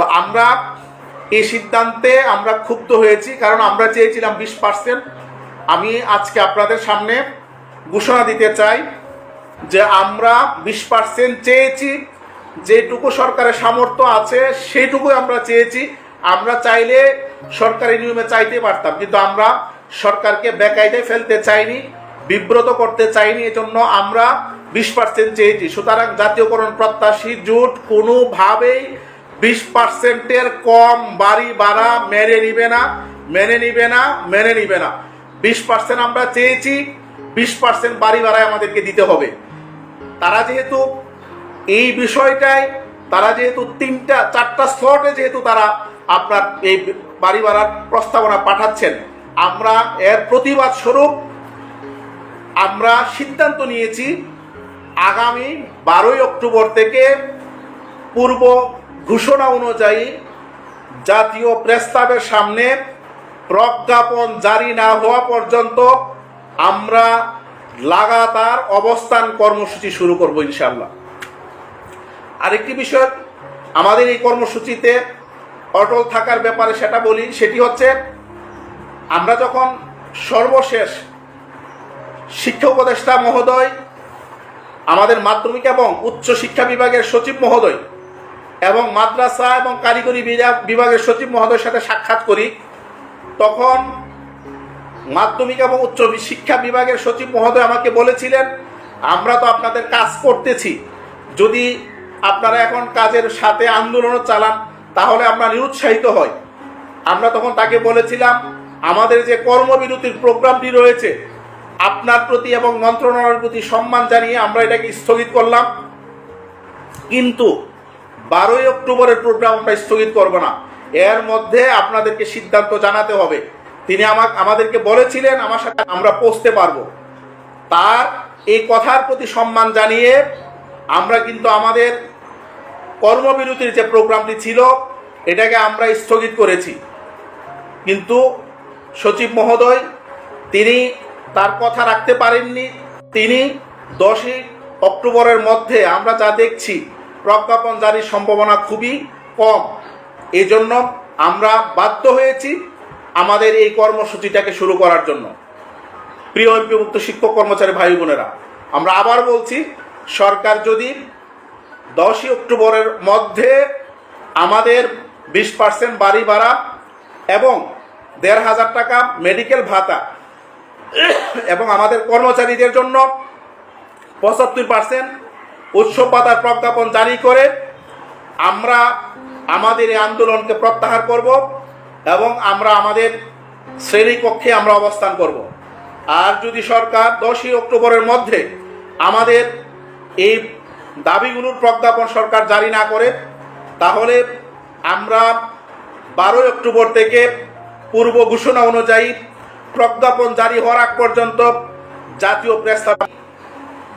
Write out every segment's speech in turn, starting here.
তো আমরা এই সিদ্ধান্তে আমরা ক্ষুব্ধ হয়েছি, কারণ আমরা চেয়েছিলাম বিশ পার্সেন্ট আমি আজকে আপনাদের সামনে ঘোষণা দিতে চাই যে আমরা বিশ পার্সেন্ট চেয়েছি, যেটুকু সরকারের সামর্থ্য আছে সেইটুকুই আমরা চেয়েছি। আমরা চাইলে সরকারি নিয়মে চাইতে পারতাম, কিন্তু আমরা সরকারকে বেকায়দায় ফেলতে চাইনি, বিব্রত করতে চাইনি, এজন্য আমরা বিশ পার্সেন্ট চেয়েছি। সুতরাং জাতীয়করণ প্রত্যাশী জোট কোনোভাবেই বিশ পার্সেন্টের কম বাড়ি ভাড়া মেনে নিবে না, মেনে নিবে না, মেনে নিবে না। বিশ পার্সেন্ট আমরা চেয়েছি, বিশ পার্সেন্ট বাড়ি ভাড়ায় আমাদেরকে দিতে হবে। তারা যেহেতু এই বিষয়টায়, তারা যেহেতু তিনটা, চারটা স্লটে যেহেতু তারা আপনার এই বাড়ি ভাড়ার প্রস্তাবনা পাঠাচ্ছেন, আমরা এর প্রতিবাদ স্বরূপ আমরা সিদ্ধান্ত নিয়েছি, আগামী বারোই অক্টোবর থেকে পূর্ব ঘোষণা অনুযায়ী জাতীয় প্রস্তাবের সামনে প্রজ্ঞাপন জারি না হওয়া পর্যন্ত আমরা লাগাতার অবস্থান কর্মসূচি শুরু করব ইনশাল্লাহ আরেকটি বিষয়, আমাদের এই কর্মসূচিতে অটল থাকার ব্যাপারে সেটা বলি, সেটি হচ্ছে আমরা যখন সর্বশেষ শিক্ষা উপদেষ্টা মহোদয়, আমাদের মাধ্যমিক এবং উচ্চ শিক্ষা বিভাগের সচিব মহোদয় এবং মাদ্রাসা এবং কারিগরি বিভাগ- বিভাগের সচিব মহোদয়ের সাথে সাক্ষাৎ করি। তখন মাধ্যমিক এবং উচ্চ শিক্ষা বিভাগের সচিব মহোদয় আমাকে বলেছিলেন, আমরা তো আপনাদের কাজ করতেছি। যদি আপনারা এখন কাজের সাথে আন্দোলনও চালান, তাহলে আমরা নিরুৎসাহিত হই। আমরা তখন তাকে বলেছিলাম, আমাদের যে কর্মবিরতির প্রোগ্রামটি রয়েছে, আপনার প্রতি এবং মন্ত্রণালয়ের প্রতি সম্মান জানিয়ে আমরা এটাকে স্থগিত করলাম। কিন্তু বারোই অক্টোবরের প্রোগ্রাম আমরা স্থগিত করব না। এর মধ্যে আপনাদেরকে সিদ্ধান্ত জানাতে হবে। তিনি আমাকে আমাদেরকে বলেছিলেন, আমার সাথে আমরা পৌঁছতে পারব। তার এই কথার প্রতি সম্মান জানিয়ে আমরা কিন্তু আমাদের কর্মবিরতির যে প্রোগ্রামটি ছিল, এটাকে আমরা স্থগিত করেছি। কিন্তু সচিব মহোদয়, তিনি তার কথা রাখতে পারেননি। তিনি দশই অক্টোবরের মধ্যে আমরা যা দেখছি প্রজ্ঞাপন জারির সম্ভাবনা খুবই কম। এজন্য আমরা বাধ্য হয়েছি আমাদের এই কর্মসূচিটাকে শুরু করার জন্য। প্রিয় এমপিভুক্ত শিক্ষক কর্মচারী ভাই বোনেরা, আমরা আবার বলছি, সরকার যদি দশই অক্টোবরের মধ্যে আমাদের বিশ পার্সেন্ট বাড়ি ভাড়া এবং দেড় হাজার টাকা মেডিকেল ভাতা এবং আমাদের কর্মচারীদের জন্য পঁচাত্তর পার্সেন্ট উৎসব ভাতার প্রজ্ঞাপন জারি করে আমরা আমাদের এই আন্দোলনকে প্রত্যাহার করব এবং আমরা আমাদের শ্রেণীকক্ষে আমরা অবস্থান করব। আর যদি সরকার দশই অক্টোবরের মধ্যে আমাদের এই দাবিগুলোর প্রজ্ঞাপন সরকার জারি না করে, তাহলে আমরা বারোই অক্টোবর থেকে পূর্ব ঘোষণা অনুযায়ী প্রজ্ঞাপন জারি হওয়ার আগ পর্যন্ত জাতীয় প্রস্তাব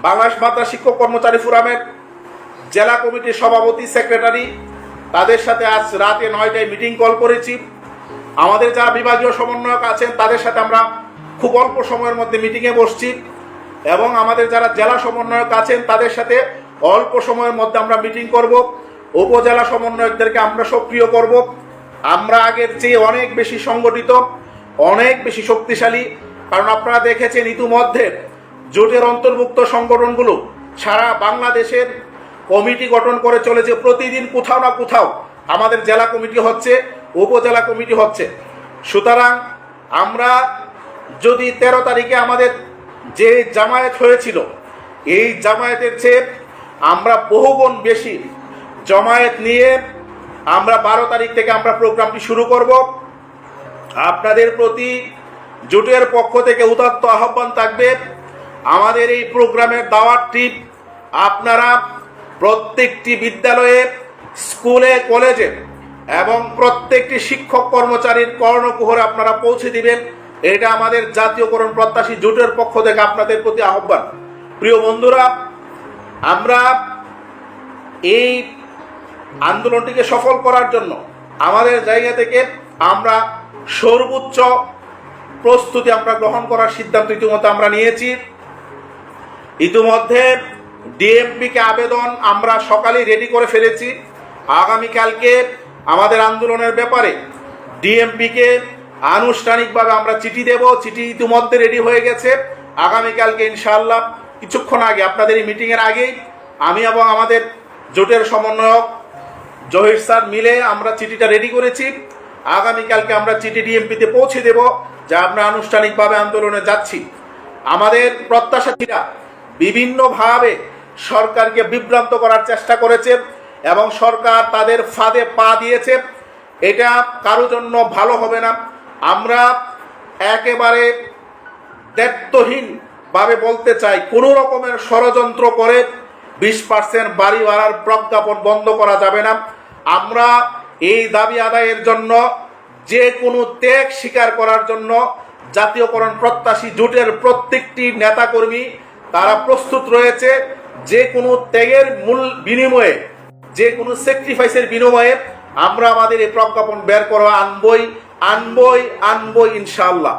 বাংলাদেশ মাদ্রাসা শিক্ষক কর্মচারী ফোরামের জেলা কমিটির সভাপতি, সেক্রেটারি, তাদের সাথে আজ রাতে নয়টায় মিটিং কল করেছি। আমাদের যারা বিভাগীয় সমন্বয়ক আছেন, তাদের সাথে আমরা খুব অল্প সময়ের মধ্যে মিটিংয়ে বসছি এবং আমাদের যারা জেলা সমন্বয়ক আছেন, তাদের সাথে অল্প সময়ের মধ্যে আমরা মিটিং করব। উপজেলা সমন্বয়কদেরকে আমরা সক্রিয় করব। আমরা আগের চেয়ে অনেক বেশি সংগঠিত, অনেক বেশি শক্তিশালী। কারণ আপনারা দেখেছেন ইতিমধ্যে জোটের অন্তর্ভুক্ত সংগঠনগুলো সারা বাংলাদেশের কমিটি গঠন করে চলেছে। প্রতিদিন কোথাও না কোথাও আমাদের জেলা কমিটি হচ্ছে, উপজেলা কমিটি হচ্ছে। সুতরাং আমরা যদি তেরো তারিখে আমাদের যে জামায়াত হয়েছিল, এই জামায়াতের চেয়ে আমরা বহুগুণ বেশি জমায়েত নিয়ে আমরা বারো তারিখ থেকে আমরা প্রোগ্রামটি শুরু করব। আপনাদের প্রতি জোটের পক্ষ থেকে উদাত্ত আহ্বান থাকবে। আমাদের এই প্রোগ্রামের দাওয়াত ট্রিপ আপনারা প্রত্যেকটি বিদ্যালয়ে, স্কুলে, কলেজে এবং প্রত্যেকটি শিক্ষক কর্মচারীর কর্ণকুহরে আপনারা পৌঁছে দিবেন। এটা আমাদের জাতীয়করণ প্রত্যাশী জোটের পক্ষ থেকে আপনাদের প্রতি আহ্বান। প্রিয় বন্ধুরা, আমরা এই আন্দোলনটিকে সফল করার জন্য আমাদের জায়গা থেকে আমরা সর্বোচ্চ প্রস্তুতি আমরা গ্রহণ করার সিদ্ধান্ত ইতিমধ্যে আমরা নিয়েছি। ইতিমধ্যে ডিএমপিকে আবেদন আমরা সকালে রেডি করে ফেলেছি। আগামীকালকে আমাদের আন্দোলনের ব্যাপারে ডিএমপিকে আনুষ্ঠানিকভাবে আমরা চিঠি দেব। চিঠি ইতিমধ্যে রেডি হয়ে গেছে। আগামীকালকে ইনশাআল্লাহ কিছুক্ষণ আগে, আপনাদের এই মিটিংয়ের আগেই আমি এবং আমাদের জোটের সমন্বয়ক জহির স্যার মিলে আমরা চিঠিটা রেডি করেছি। আগামীকালকে আমরা চিঠি ডিএমপিতে পৌঁছে দেব, যা আমরা আনুষ্ঠানিকভাবে আন্দোলনে যাচ্ছি। আমাদের প্রত্যাশার্থীরা বিভিন্নভাবে সরকারকে বিভ্রান্ত করার চেষ্টা করেছে এবং সরকার তাদের ফাঁদে পা দিয়েছে। এটা কারও জন্য ভালো হবে না। আমরা একেবারে দায়িত্বহীন ভাবে বলতে চাই, কোনো রকমের ষড়যন্ত্র করে বিশ পার্সেন্ট বাড়ি ভাড়ার প্রজ্ঞাপন বন্ধ করা যাবে না। আমরা এই দাবি আদায়ের জন্য যে কোনো ত্যাগ স্বীকার করার জন্য জাতীয়করণ প্রত্যাশী জোটের প্রত্যেকটি নেতাকর্মী তারা প্রস্তুত রয়েছে যে কোনো ত্যাগের মূল বিনিময়ে, যে কোনো স্যাক্রিফাইসের বিনিময়ে আমরা আমাদের এই প্রজ্ঞাপন বের করা আনবই আনবই আনবই ইনশাআল্লাহ।